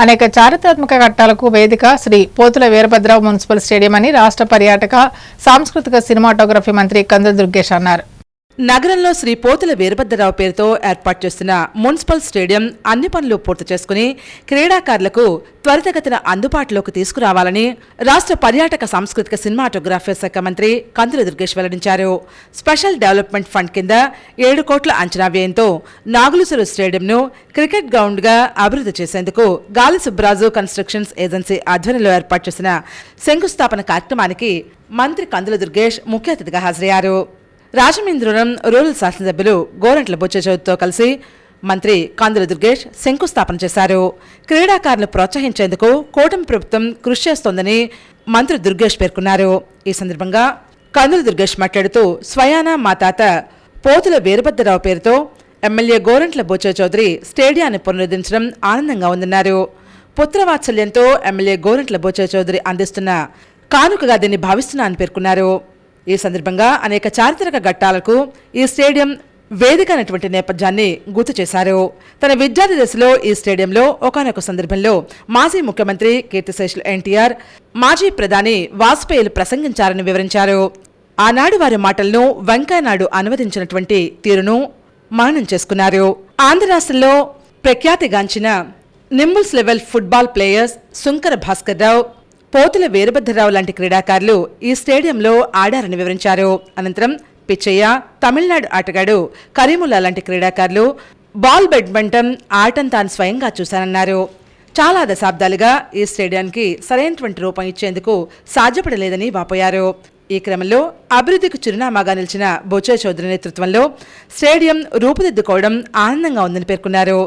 అనేక చారిత్రాత్మక ఘట్టాలకు వేదిక శ్రీ పోతుల వీరభద్రావు మున్సిపల్ స్టేడియం అని రాష్ట్ర పర్యాటక సాంస్కృతిక సినిమాటోగ్రఫీ మంత్రి కందుల దుర్గేష్ అన్నారు. నగరంలో శ్రీ పోతుల వీరభద్రరావు పేరుతో ఏర్పాటు చేస్తున్న మున్సిపల్ స్టేడియం అన్ని పనులు పూర్తి చేసుకుని క్రీడాకారులకు త్వరితగతిన అందుబాటులోకి తీసుకురావాలని రాష్ట్ర పర్యాటక సాంస్కృతిక సినిమాటోగ్రఫీ శాఖ మంత్రి కందుల దుర్గేష్ వెల్లడించారు. స్పెషల్ డెవలప్మెంట్ ఫండ్ కింద ఏడు కోట్ల అంచనా వ్యయంతో నాగులుసరు స్టేడియంను క్రికెట్ గ్రౌండ్గా అభివృద్ధి చేసేందుకు గాలి సుబ్రాజు కన్స్ట్రక్షన్స్ ఏజెన్సీ ఆధ్వర్యంలో ఏర్పాటు చేసిన శంకుస్థాపన కార్యక్రమానికి మంత్రి కందుల దుర్గేష్ ముఖ్య అతిథిగా హాజరయ్యారు. రాజమేంద్రవరం రూరల్ శాసనసభ్యులు గోరంట్ల బుచ్చచౌతితో కలిసి మంత్రి కాందుల దుర్గేష్ శంకుస్థాపన చేశారు. క్రీడాకారులను ప్రోత్సహించేందుకు కూటమి ప్రభుత్వం కృషి చేస్తోందని మంత్రి దుర్గేష్ పేర్కొన్నారు. ఈ సందర్భంగా కందుల దుర్గేష్ మాట్లాడుతూ స్వయాన మా తాత పోతుల వీరభద్రరావు పేరుతో ఎమ్మెల్యే గోరంట్ల బొచ్చ చౌదరి స్టేడియాన్ని పునరుద్ధరించడం ఆనందంగా ఉందన్నారు. పుత్రవాత్సల్యంతో ఎమ్మెల్యే గోరంట్ల బొచ్చ చౌదరి అందిస్తున్న కానుకగా దీన్ని భావిస్తున్నా అని పేర్కొన్నారు. ఈ సందర్భంగా అనేక చారిత్రక ఘట్టాలకు ఈ స్టేడియం వేదిక అనేటువంటి నేపథ్యాన్ని గుర్తు చేశారు. తన విద్యార్థి దశలో ఈ స్టేడియంలో ఒకనొక సందర్భంలో మాజీ ముఖ్యమంత్రి కీర్తిశేషులు ఎన్టీఆర్ మాజీ ప్రధాని వాజ్పేయిలు ప్రసంగించారని వివరించారు. ఆనాడు వారి మాటలను వెంకయ్యనాయుడు అనువదించినటువంటి తీరును మననం చేసుకున్నారు. ఆంధ్ర రాష్ట్రంలో ప్రఖ్యాతిగాంచిన నింబుల్స్ level football players Sunkara Bhaskar Rao Potula Veerabhadrarao లాంటి క్రీడాకారులు ఈ స్టేడియంలో ఆడారని వివరించారు. అనంతరం పిచ్చయ్య తమిళనాడు ఆటగాడు కరీముల్లా లాంటి క్రీడాకారులు బాల్ బ్యాడ్మింటన్ ఆటను తాను స్వయంగా చూశానన్నారు చాలా దశాబ్దాలుగా ఈ స్టేడియానికి సరైనటువంటి రూపం ఇచ్చేందుకు సాధ్యపడలేదని వాపోయారు. ఈ క్రమంలో అభివృద్ధికి చిరునామాగా నిలిచిన బొచ్చే చౌదరి నేతృత్వంలో స్టేడియం రూపుదిద్దుకోవడం ఆనందంగా ఉందని పేర్కొన్నారు.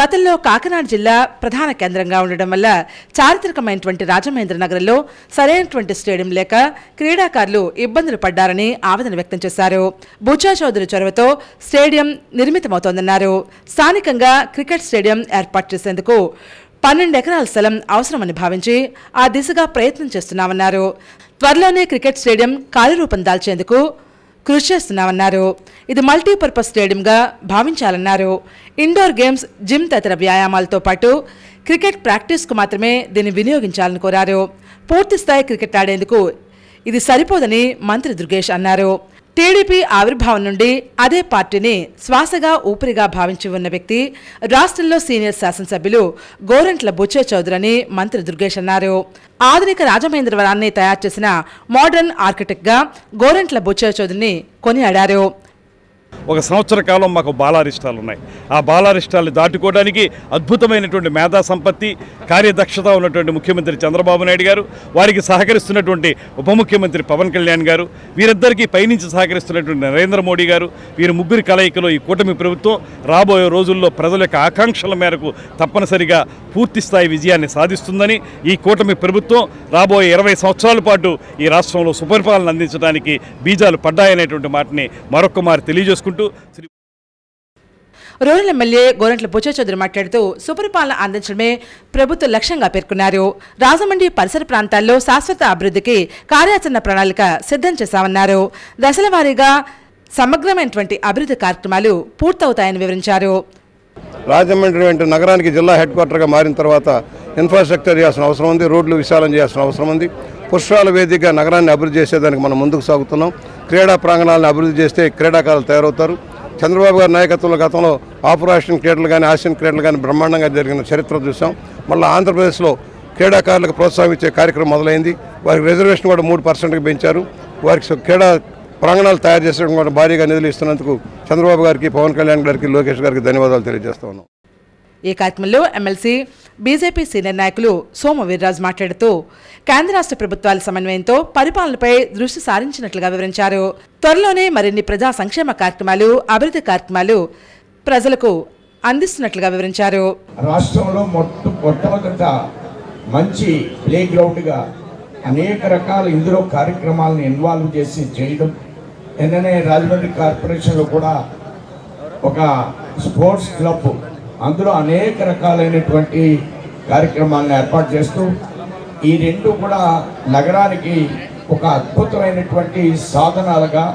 గతంలో కాకినాడ జిల్లా ప్రధాన కేంద్రంగా ఉండడం వల్ల చారిత్రకమైనటువంటి రాజమహేంద్ర నగరంలో సరైనటువంటి స్టేడియం లేక క్రీడాకారులు ఇబ్బందులు పడ్డారని ఆవేదన వ్యక్తం చేశారు. బుచ్చా చౌదరి చొరవతో స్టేడియం నిర్మితమవుతోందన్నారు. స్థానికంగా క్రికెట్ స్టేడియం ఏర్పాటు చేసేందుకు పన్నెండు ఎకరాల స్థలం అవసరమని భావించి ఆ దిశగా ప్రయత్నం చేస్తున్నామన్నారు. త్వరలోనే క్రికెట్ స్టేడియం కార్యరూపం దాల్చేందుకు కృషి చేస్తున్నామన్నారు. ఇది మల్టీపర్పస్ స్టేడియంగా భావించాలన్నారు. ఇండోర్ గేమ్స్ జిమ్ తదితర వ్యాయామాలతో పాటు క్రికెట్ ప్రాక్టీస్కు మాత్రమే దీన్ని వినియోగించాలని కోరారు. పూర్తిస్థాయి క్రికెట్ ఆడేందుకు ఇది సరిపోదని మంత్రి దుర్గేష్ అన్నారు. టీడీపీ ఆవిర్భావం నుండి అదే పార్టీని శ్వాసగా ఊపిరిగా భావించి ఉన్న వ్యక్తి రాష్ట్రంలో సీనియర్ శాసనసభ్యులు గోరంట్ల బుచ్చే చౌదరి అని మంత్రి దుర్గేష్ అన్నారు. ఆధునిక రాజమహేంద్రవరాన్ని తయారు చేసిన మోడర్న్ ఆర్కిటెక్ట్గా గోరెంట్ల బుచ్చే చౌదరిని కొనియాడారు. ఒక సంవత్సర కాలం మాకు బాలారిష్టాలు ఉన్నాయి ఆ బాలారిష్టాలు దాటుకోవడానికి అద్భుతమైనటువంటి మేధా సంపత్తి కార్యదక్షత ఉన్నటువంటి ముఖ్యమంత్రి చంద్రబాబు నాయుడు గారు వారికి సహకరిస్తున్నటువంటి ఉప ముఖ్యమంత్రి పవన్ కళ్యాణ్ గారు వీరిద్దరికీ పైనుంచి సహకరిస్తున్నటువంటి నరేంద్ర మోడీ గారు వీరి ముగ్గురి కలయికలో ఈ కూటమి ప్రభుత్వం రాబోయే రోజుల్లో ప్రజల యొక్క ఆకాంక్షల మేరకు తప్పనిసరిగా పూర్తి స్థాయి విజయాన్ని సాధిస్తుందని ఈ కూటమి ప్రభుత్వం రాబోయే ఇరవై సంవత్సరాల పాటు ఈ రాష్ట్రంలో సుపరిపాలన అందించడానికి బీజాలు పడ్డాయనేటువంటి మాటని మరొక్క మారి తెలియజేసుకుంటూ శ్రీ రూరల్ ఎమ్మెల్యే గోరంట్ల బుచ్చ చౌదరి మాట్లాడుతూ సుపరిపాలన అందించడమే ప్రభుత్వ లక్ష్యంగా పేర్కొన్నారు. రాజమండ్రి పరిసర ప్రాంతాల్లో శాశ్వత అభివృద్ధికి కార్యాచరణ ప్రణాళిక సిద్ధం చేశామన్నారు. దశల వారీగా సమగ్రమైనటువంటి అభివృద్ధి కార్యక్రమాలు పూర్తవుతాయని వివరించారు. రాజమండ్రి వంటి నగరానికి జిల్లా హెడ్ క్వార్టర్గా మారిన తర్వాత ఇన్ఫ్రాస్ట్రక్చర్ చేయాల్సిన అవసరం ఉంది రోడ్లు విశాలం చేయాల్సిన అవసరం ఉంది. పుష్పాల వేదికగా నగరాన్ని అభివృద్ధి చేసేదానికి మనం ముందుకు సాగుతున్నాం. క్రీడా ప్రాంగణాలను అభివృద్ధి చేస్తే క్రీడాకారులు తయారవుతారు. చంద్రబాబు గారి నాయకత్వంలో గతంలో ఆపరేషన్ క్రీడలు కానీ ఆసియన్ క్రీడలు కానీ బ్రహ్మాండంగా జరిగిన చరిత్ర చూసాం మళ్ళీ ఆంధ్రప్రదేశ్లో క్రీడాకారులకు ప్రోత్సాహం ఇచ్చే కార్యక్రమం మొదలైంది. వారికి రిజర్వేషన్ కూడా మూడు పర్సెంట్కి పెంచారు. వారికి క్రీడా ప్రాంగణాలు తయారు చేసడం కూడా భారీగా నిధులు ఇస్తున్నందుకు చంద్రబాబు గారికి పవన్ కళ్యాణ్ గారికి లోకేష్ గారికి ధన్యవాదాలు తెలియజేస్తా ఉన్నాం. ఈ కార్యక్రమంలో ఎమ్మెల్సీ బీజేపీ సీనియర్ నాయకులు సోమ వీర్రాజు మాట్లాడుతూ కేంద్ర రాష్ట్ర ప్రభుత్వాల సమన్వయంతో పరిపాలనపై దృష్టి సారించినట్లుగా వివరించారు. త్వరలోనే మరిన్ని ప్రజా సంక్షేమ కార్యక్రమాలు అభివృద్ధి కార్యక్రమాలు ప్రజలకు అందిస్తున్నట్లుగా వివరించారు. రాష్ట్రంలో మొట్టమొదట మంచి ప్లే గ్రౌండ్గా అనేక రకాల ఇందులో కార్యక్రమాలను ఇన్వాల్వ్ చేసి చేయడం నిన్ననే రాజమండ్రి కార్పొరేషన్లో కూడా ఒక స్పోర్ట్స్ క్లబ్ అందులో అనేక రకాలైనటువంటి కార్యక్రమాలను ఏర్పాటు చేస్తూ ఈ రెండు కూడా నగరానికి ఒక అద్భుతమైనటువంటి సాధనాలుగా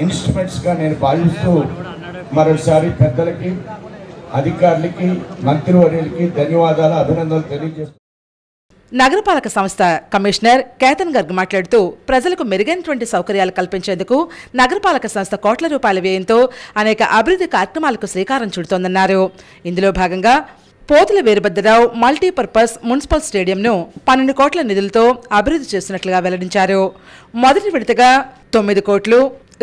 ఇన్స్ట్రుమెంట్స్గా నేను భావిస్తూ మరోసారి పెద్దలకి అధికారులకి మంత్రివర్యులకి ధన్యవాదాలు అభినందనలు తెలియజేస్తున్నాను నగరపాలక సంస్థ కమిషనర్ కేతన్ గర్గ్ మాట్లాడుతూ ప్రజలకు మెరుగైనటువంటి సౌకర్యాలు కల్పించేందుకు నగరపాలక సంస్థ కోట్ల రూపాయల వ్యయంతో అనేక అభివృద్ధి కార్యక్రమాలకు శ్రీకారం చుడుతోందన్నారు. ఇందులో భాగంగా పోతుల వీరభద్రరావు మల్టీపర్పస్ మున్సిపల్ స్టేడియంను పన్నెండు కోట్ల నిధులతో అభివృద్ధి చేస్తున్నట్లుగా వెల్లడించారు. మొదటి విడతగా తొమ్మిది కోట్లు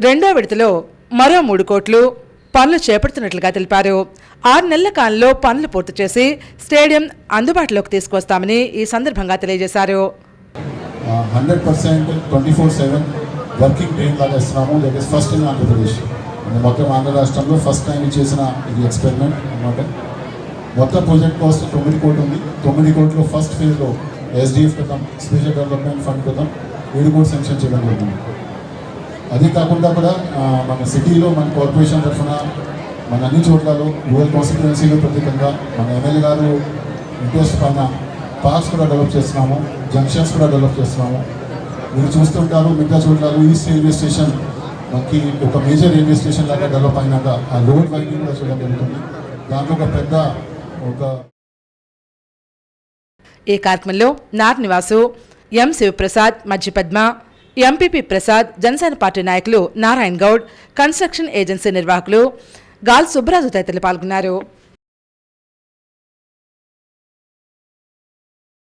రెండో విడతలో మరో మూడు కోట్లు పనులు చేపడుతున్నట్లుగా తెలిపారు. ఆరు నెలల కాలంలో పనులు పూర్తి చేసి స్టేడియం అందుబాటులోకి తీసుకొస్తామని ఈ సందర్భంగా తెలియజేశారు. Hundred percent twenty four seven working train లాగా ఇస్తున్నాము. That is first in Andhra Pradesh Andhra Andhra రాష్ట్రంలో ఫస్ట్ టైం చేసిన ఇది ఎక్స్పెరిమెంట్ అనమాట మొత్తం ప్రాజెక్ట్ కాస్ట్ తొమ్మిది కోట్లు ఉంది. తొమ్మిది కోట్లు ఫస్ట్ ఫేజ్లో ఎస్డిఎఫ్ క్రితం స్పెషల్ డెవలప్మెంట్ ఫండ్ క్రితం ఏడు కోట్లు శాంక్షన్ చేయడం జరుగుతుంది అది కాకుండా కూడా మన సిటీలో మన కార్పొరేషన్ తరఫున మన అన్ని చోట్లలో రూరల్ కాన్స్టిట్యుయెన్సీలో ప్రత్యేకంగా మన ఎమ్మెల్యే గారు ఇంట్రెస్ట్ పైన పార్క్స్ కూడా డెవలప్ చేస్తున్నాము జంక్షన్స్ కూడా డెవలప్ చేస్తున్నాము. మీరు చూస్తుంటారు మిగతా చోట్లలో ఈస్ట్ రైల్వే స్టేషన్ మనకి ఒక మేజర్ రైల్వే స్టేషన్ లాగా డెవలప్ అయినాక ఆ రోడ్ వైడింగ్ కూడా చూడడం జరుగుతుంది. దాంట్లో ఒక పెద్ద ఒక ఈ కార్యక్రమంలో నార్ నివాసు ఎం శివప్రసాద్ మధ్య ఎంపీపీ ప్రసాద్ జనసేన పార్టీ నాయకులు నారాయణ్ గౌడ్ కన్స్ట్రక్షన్ ఏజెన్సీ నిర్వాహకులు గాల్ సుబ్బరాజు తదితరులు పాల్గొన్నారు